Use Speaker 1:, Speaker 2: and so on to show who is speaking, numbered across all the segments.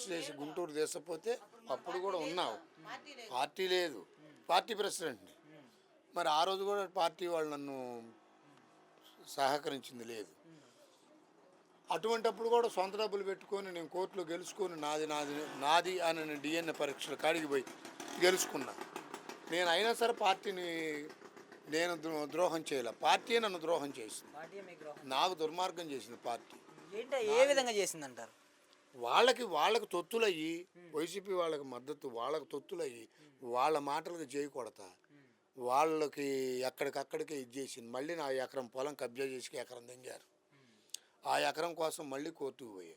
Speaker 1: చేసి గుంటూరు తీసుకపోతే అప్పుడు కూడా ఉన్నావు. పార్టీ లేదు. పార్టీ ప్రెసిడెంట్ని. మరి ఆ రోజు కూడా పార్టీ వాళ్ళు నన్ను సహకరించింది లేదు. అటువంటప్పుడు కూడా సొంత డబ్బులు పెట్టుకొని నేను కోర్టులో గెలుచుకొని నాది నాది నాది అని నేను డిఎన్ఏ పరీక్షలు కాడికి పోయి గెలుచుకున్నా. నేను అయినా సరే పార్టీని నేను ద్రో- ద్రోహం చేయలే. పార్టీ నన్ను ద్రోహం చేసింది. నాకు దుర్మార్గం చేసింది పార్టీ.
Speaker 2: ఏ విధంగా చేసిందంటారు?
Speaker 1: వాళ్ళకి వాళ్ళకి తొత్తులయ్యి వైసీపీ వాళ్ళకి మద్దతు వాళ్ళకి తొత్తులయ్యి వాళ్ళ మాటలకు చేయి కొడతా. వాళ్ళకి ఎక్కడికక్కడికే ఇది చేసింది. మళ్ళీ నా ఎకరం పొలం కబ్జా చేసి ఎకరం దింగారు. ఆ ఎకరం కోసం మళ్ళీ కోర్టుకు పోయా.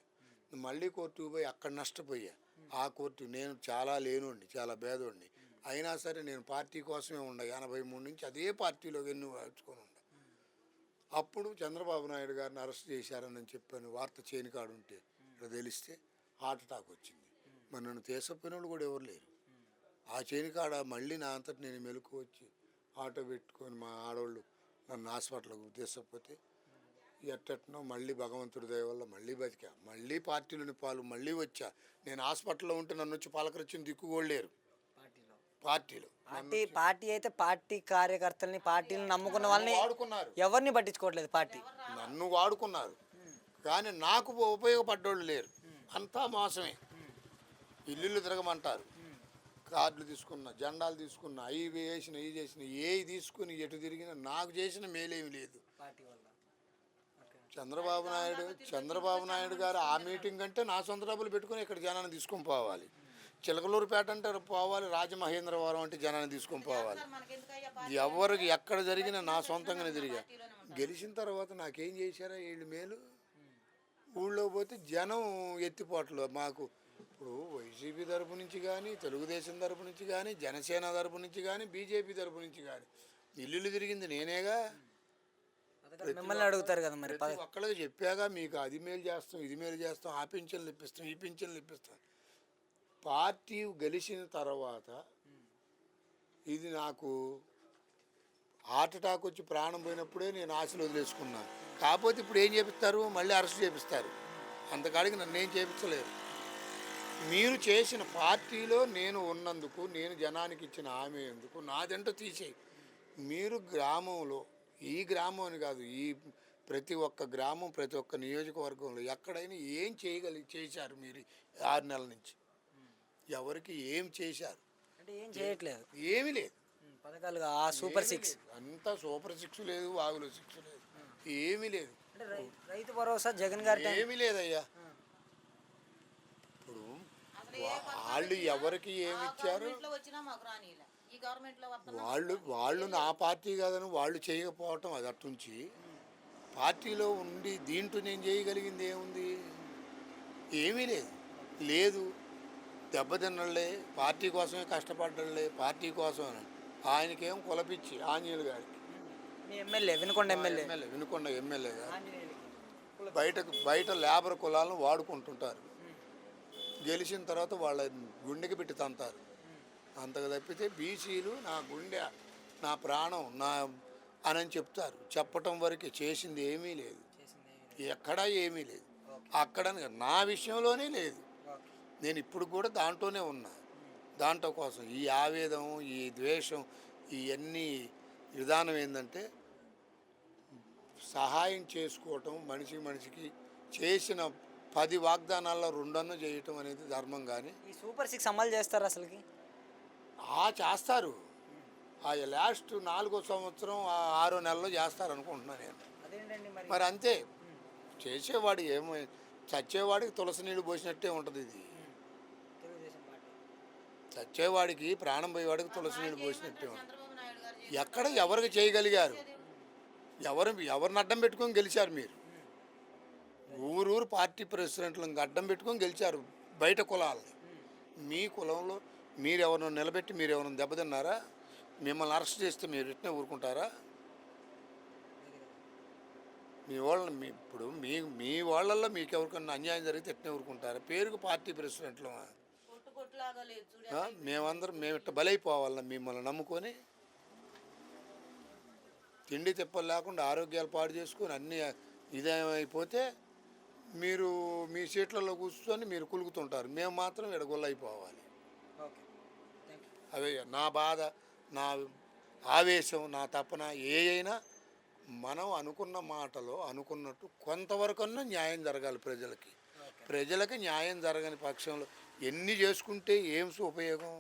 Speaker 1: మళ్ళీ కోర్టుకు పోయి అక్కడ నష్టపోయా. ఆ కోర్టు నేను చాలా లేనుండి చాలా భేదోండి అయినా సరే నేను పార్టీ కోసమే ఉండ ఎనభై మూడు నుంచి అదే పార్టీలో ఎన్ను వచ్చుకొని ఉండ. అప్పుడు చంద్రబాబు నాయుడు గారిని అరెస్ట్ చేశారని చెప్పాను. వార్త చేనికాడు ఇక్కడ తెలిస్తే హార్ట్ అటాక్ వచ్చింది. మరి నన్ను తీసపోయిన వాళ్ళు కూడా ఎవరు లేరు. ఆ చేనికాడ మళ్ళీ నా అంతటి నేను మెలకు వచ్చి ఆటో పెట్టుకొని మా ఆడవాళ్ళు నన్ను హాస్పిటల్కి తీసుకపోతే ఎట్టెట్నో మళ్ళీ భగవంతుడి దయ వల్ల మళ్ళీ బతికా మళ్ళీ పార్టీలోని పాలు మళ్ళీ వచ్చా. నేను హాస్పిటల్లో ఉంటే నన్ను వచ్చి పలకరించిన దిక్కు కూడా లేరు.
Speaker 2: పార్టీలో. పార్టీ పార్టీ అయితే పార్టీ కార్యకర్తల్ని పార్టీని నమ్ముకున్న వాళ్ళని ఎవరిని పట్టించుకోవట్లేదు పార్టీ?
Speaker 1: నన్ను వాడుకున్నారు. కానీ నాకు ఉపయోగపడ్డోళ్ళు లేరు. అంతా మోసమే. ఇల్లు తిరగమంటారు. కార్డులు తీసుకున్న జెండాలు తీసుకున్న అవి వేసిన ఇవి చేసిన ఏవి తీసుకుని ఎటు తిరిగినా నాకు చేసిన మేలేమి లేదు. చంద్రబాబు నాయుడు చంద్రబాబు నాయుడు గారు ఆ మీటింగ్ అంటే నా సొంత డబ్బులు పెట్టుకుని ఇక్కడ జనాన్ని తీసుకొని పోవాలి. చిలకలూరుపేట అంటే పోవాలి రాజమహేంద్రవరం అంటే జనాన్ని తీసుకొని పోవాలి. ఎవరికి ఎక్కడ జరిగినా నా సొంతంగానే తిరిగా. గెలిచిన తర్వాత నాకేం చేశారా వీళ్ళు మేలు? ఊళ్ళో పోతే జనం ఎత్తిపోట్లు. మాకు ఇప్పుడు వైసీపీ తరపు నుంచి కానీ తెలుగుదేశం తరపు నుంచి కానీ జనసేన తరపు నుంచి కానీ బీజేపీ తరపు నుంచి కానీ ఇల్లులు తిరిగింది నేనేగా.
Speaker 2: మిమ్మల్ని అడుగుతారు కదా మరి
Speaker 1: ఒక్కళ్ళకి చెప్పాగా మీకు అది మేలు చేస్తాం ఇది మేలు చేస్తాం ఆ పింఛన్లు ఇప్పిస్తాం ఈ పింఛన్లు ఇప్పిస్తాం. పార్టీ గెలిచిన తర్వాత ఇది నాకు హార్ట్ అటాక్ వచ్చి ప్రాణం పోయినప్పుడే నేను ఆశలు వదిలేసుకున్నా. కాకపోతే ఇప్పుడు ఏం చేపిస్తారు? మళ్ళీ అరెస్ట్ చేపిస్తారు. అంతకాడికి నన్ను ఏం చేపించలేరు. మీరు చేసిన పార్టీలో నేను ఉన్నందుకు నేను జనానికి ఇచ్చిన హామీ ఎందుకు? నాదంటూ తీసేయి. మీరు గ్రామంలో ఈ గ్రామం అని కాదు ఈ ప్రతి ఒక్క గ్రామం ప్రతి ఒక్క నియోజకవర్గంలో ఎక్కడైనా ఏం చేయగలి చేశారు మీరు ఆరు నెలల నుంచి? ఎవరికి ఏం చేశారు?
Speaker 2: అంటే ఏం చేయట్లేదు.
Speaker 1: ఏమీ లేదు.
Speaker 2: ఉమ్, పథకాలు ఆ సూపర్ సిక్స్.
Speaker 1: అంతా సూపర్ సిక్స్ లేదు వాగులో సిక్స్ లేదు. ఏమీ లేదు.
Speaker 2: అంటే రై- రైతు భరోసా జగన్ గారి టైం.
Speaker 1: ఏమీ లేదయ్యా. ఇప్పుడు వాళ్ళు ఎవరికి ఏమి ఇచ్చారు?
Speaker 3: గవర్నమెంట్లో వచ్చినా మాకు రానిలే. ఈ గవర్నమెంట్లో వస్తున్నాం
Speaker 1: వాళ్ళు వాళ్ళు నా పార్టీ కాదని వాళ్ళు చేయకపోవటం అది అట్టుంచి పార్టీలో ఉండి దీంట్లో నేను చేయగలిగింది ఏముంది? ఏమీ లేదు. లేదు. దెబ్బతిన్నలే పార్టీ కోసమే కష్టపడ్డలే పార్టీ కోసం అని ఆయనకేం కులపిచ్చి ఆంజనేయులు గారికి.
Speaker 2: మీ MLA Vinukonda MLA.
Speaker 1: MLA Vinukonda MLA గారు. బయటకు బయట లేబర్ కులాలను వాడుకుంటుంటారు. గెలిచిన తర్వాత వాళ్ళ గుండెకి పెట్టి తంతారు. అంతకు తప్పితే బీసీలు నా గుండె నా ప్రాణం నా అని చెప్తారు. చెప్పటం వరకు చేసింది ఏమీ లేదు. ఎక్కడా ఏమీ లేదు. అక్కడ నా విషయంలోనే లేదు. నేను ఇప్పుడు కూడా దాంట్లోనే ఉన్నా. దాంట్లో కోసం ఈ ఆవేదం ఈ ద్వేషం ఇవన్నీ విధానం ఏంటంటే సహాయం చేసుకోవటం మనిషి మనిషికి చేసిన పది వాగ్దానాల్లో రెండన్న చేయటం అనేది ధర్మం కానీ
Speaker 2: ఈ సూపర్ సిక్స్ అమలు చేస్తారు అసలుకి?
Speaker 1: ఆ చేస్తారు. ఆ లాస్ట్ నాలుగో సంవత్సరం ఆ ఆరో నెలలో చేస్తారు అనుకుంటున్నాను నేను.
Speaker 2: మరి
Speaker 1: అంతే. చేసేవాడు ఏమో చచ్చేవాడికి తులసి నీళ్ళు పోసినట్టే ఉంటుంది ఇది. చచ్చేవాడికి ప్రాణం పోయేవాడికి తులసి నీళ్ళు పోసినట్టే ఎక్కడ ఎవరికి చేయగలిగారు? ఎవరు ఎవరిని అడ్డం పెట్టుకొని గెలిచారు మీరు? ఊరూరు పార్టీ ప్రెసిడెంట్లను అడ్డం పెట్టుకొని గెలిచారు బయట కులాలని మీ కులంలో మీరు ఎవరిని నిలబెట్టి మీరు ఎవరిని దెబ్బతిన్నారా? మిమ్మల్ని అరెస్ట్ చేస్తే మీరు ఇట్నే ఊరుకుంటారా? మీ వాళ్ళని మీ ఇప్పుడు మీ మీ వాళ్ళల్లో మీకు ఎవరికన్నా అన్యాయం జరిగితే ఎట్నే ఊరుకుంటారా? పేరుకు పార్టీ ప్రెసిడెంట్లు మేమందరం మేము ఇట్ట బలైపోవాలన్నా మిమ్మల్ని నమ్ముకొని తిండి తిప్పలు లేకుండా ఆరోగ్యాలు పాడు చేసుకొని అన్నీ ఇదేమైపోతే మీరు మీ సీట్లలో కూర్చొని మీరు కులుకుతుంటారు మేము మాత్రం ఇక్కడ గుల్లైపోవాలి.
Speaker 2: ఓకే. థ్యాంక్ యూ
Speaker 1: అదే నా బాధ నా ఆవేశం నా తపన ఏ అయినా మనం అనుకున్న మాటలో అనుకున్నట్టు కొంతవరకన్నా న్యాయం జరగాలి ప్రజలకి. ప్రజలకి న్యాయం జరగని పక్షంలో ఎన్ని చేసుకుంటే ఏం ఉపయోగం?